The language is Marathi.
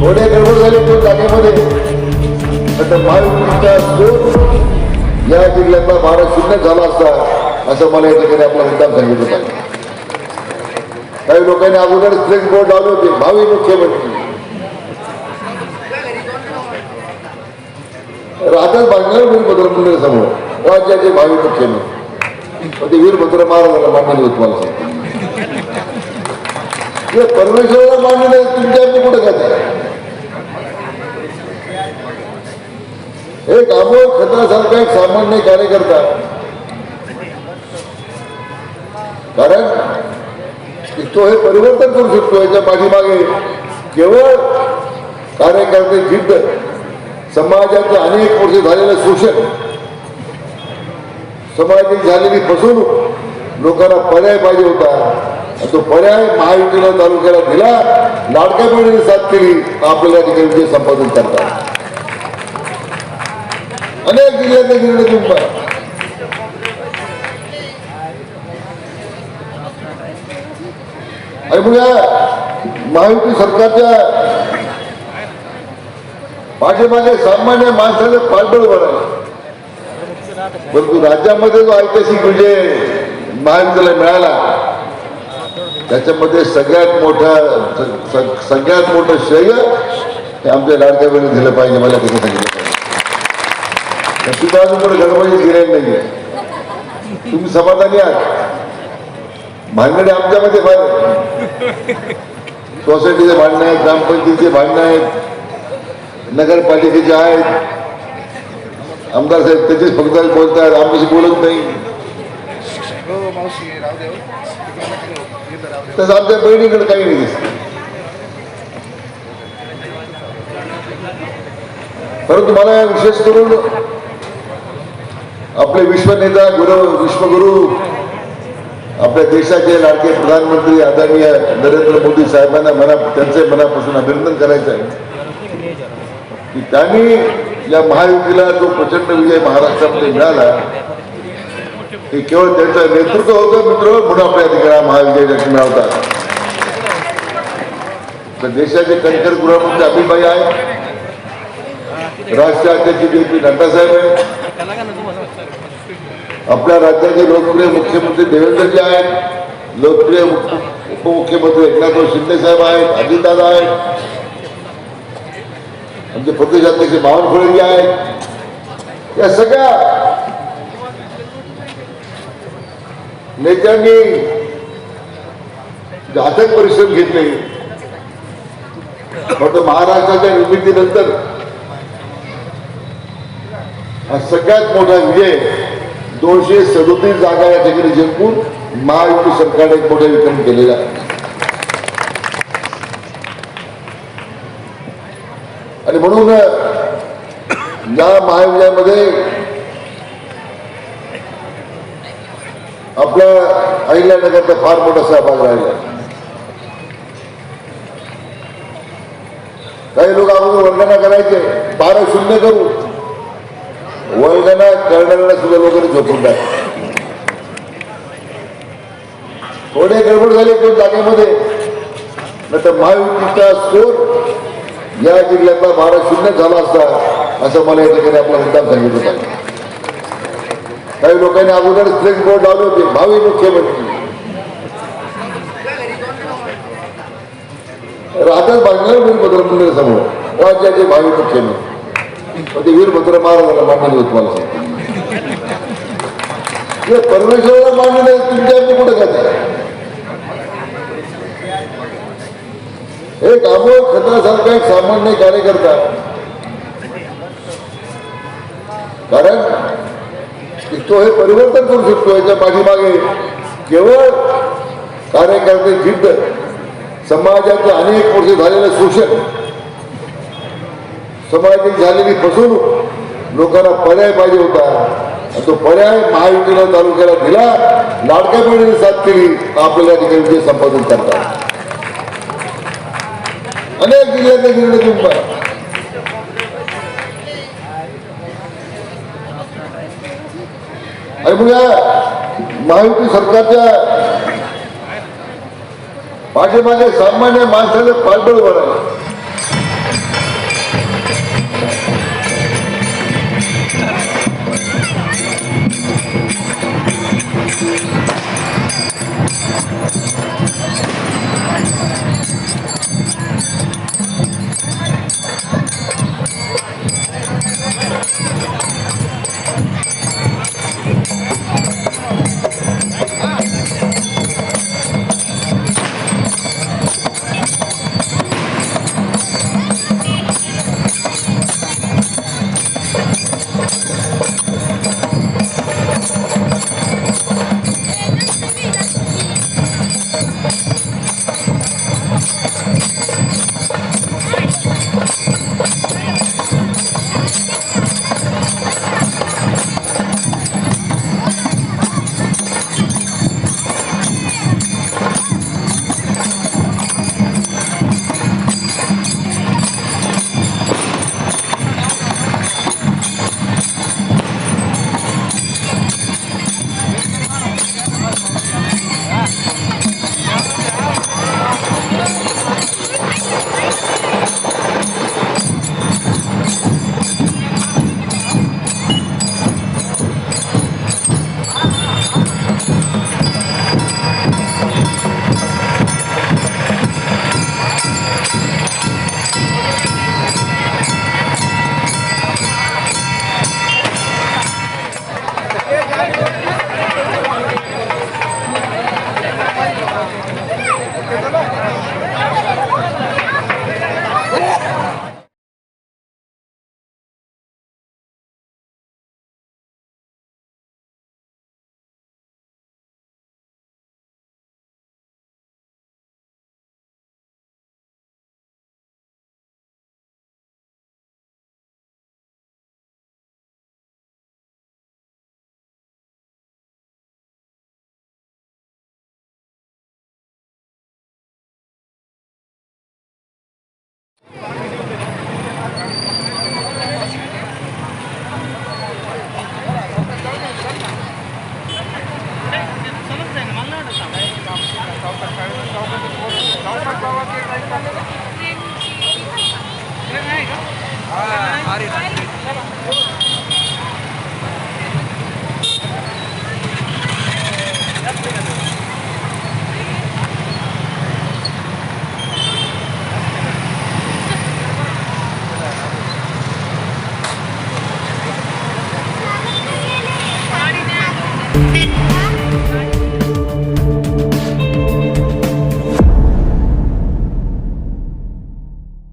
थोडे गडबड झाले तो जागेमध्ये. आता महायुतीचा स्कोर या जिल्ह्यातला भारत शून्य झाला असता असं मला या ठिकाणी आपला मुद्दाम सांगितलं पाहिजे काही लोकांनी अगोदर स्ट्रेट बोर्ड लावले होते भावी मुख्यमंत्री. राहतात बांधणार वीरभद्र मंदिर समोर राज्याचे भावी मुख्यमंत्री. म्हणजे ते वीरभद्र महाराजांना मांडले होते मला. सांगतो परमेश्वराला मांडले तुमच्या कुठे कुठं काय एक अमोल खतासारखा एक सामान्य कार्यकर्ता. कारण तो हे परिवर्तन करू शकतो याच्या पाठीमागे केवळ कार्यकर्ते जिद्द समाजाचे अनेक वर्ष झालेलं शोषण समाजाची झालेली फसवणूक लोकांना पर्याय पाहिजे होता. तो पर्याय महायुतीला तालुक्याला दिला लाडक्या बहिणीने साथ केली आपल्याला या ठिकाणी विजय संपादन करतात. अनेक जिल्ह्यातले निर्णय तुम्ही आणि मग या महायुती सरकारच्या पाठीमागे सामान्य माणसाने पाठबळ आहे परंतु राज्यामध्ये जो ऐतिहासिक विजय महायुतीला मिळाला त्याच्यामध्ये सगळ्यात मोठा सगळ्यात मोठं श्रेय हे आमच्या लाडक्या दिलं पाहिजे मला तिथे सांगितलं पाहिजे अजून कोणी गडबडीत गेलेलं नाहीये. तुम्ही समाधानी आहात. भांडणे आमच्यामध्ये फार सोसायटीचे भांडणं आहेत ग्रामपंचायतीचे भांडणं आहेत नगरपालिकेचे आहेत. आमदार साहेब त्याचेच फक्त बोलतात आमच्याशी बोलत नाही. तसं आमच्या बहिणीकडे काही नाही दिसत. परंतु मला विशेष करून आपले विश्वनेता गुरु विश्वगुरु आपल्या देशाचे लाडके प्रधानमंत्री आदरणीय नरेंद्र मोदी साहेबांना मना त्यांचे मनापासून अभिनंदन करायचं आहे की त्यांनी या महायुतीला जो प्रचंड विजय महाराष्ट्रामध्ये मिळाला हे केवळ त्यांचं नेतृत्व होतं मित्र म्हणून आपल्या ठिकाणी हा महाविजय मिळवतात तर देशाचे कणकर गृहमंत्री अभिबाई आहेत राष्ट्रीय अध्यक्ष जे पी नड्डा साहेब आहेत आपल्या राज्याचे लोकप्रिय मुख्यमंत्री देवेंद्रजी आहेत लोकप्रिय उपमुख्यमंत्री एकनाथराव शिंदे साहेब आहेत अजितदादा आहेत आमचे प्रदेशाध्यक्ष बावनकुळेजी आहेत. या सगळ्या नेत्यांनी जातक परिश्रम घेतले. फक्त महाराष्ट्राच्या निर्मितीनंतर हा सगळ्यात मोठा विजय दोनशे सदोतीस जागा या ठिकाणी जिंकून महायुती सरकारने एक मोठा विक्रम केलेला आहे. आणि म्हणून या महाविजयामध्ये आपला अहिल्यानगरचा फार मोठा सहभाग राहिला काही लोक आपण वर्णना करायचे बारा शून्य करू. वल्गना करणाऱ्याला सुद्धा वगैरे झोपून टाक थोडे गडबड झाले कोण जागेमध्ये? नंतर महायुतीचा स्कोर या जिल्ह्यातला बारा शून्य झाला असता असं मला या ठिकाणी आपला मुद्दाम सांगितलं होता. काही लोकांनी अगोदर स्ट्रेस बोर्ड लावले होते भावी मुख्यमंत्री. राहतात बांधणार वीरभद्र मंदिर समोर राज्याचे भावी मुख्यमंत्री. पण ते वीरभद्र महाराजाला मांडले नाही मला सांगतो हे परमेश्वराला मांडले तुमच्या आम्ही कुठं एक अमोल खतासारखा एक सामान्य कार्यकर्ता कारण तो हे परिवर्तन करू शकतो याच्या पाठीमागे केवळ कार्यकर्ते जिद्द समाजाचे अनेक वर्ष झालेलं शोषण समाजाची झालेली फसवणूक लोकांना पर्याय पाहिजे होता. तो पर्याय महायुतीला तालुक्याला दिला. लाडक्या बहिणीने साथ केली. आपल्याला ठिकाणी विजय संपादन करतात. अनेक जिल्ह्यातले निर्णय तुम्हाला आणि मग या महायुती सरकारच्या पाठीमागे सामान्य माणसाने पाठबळ वाढायला Ari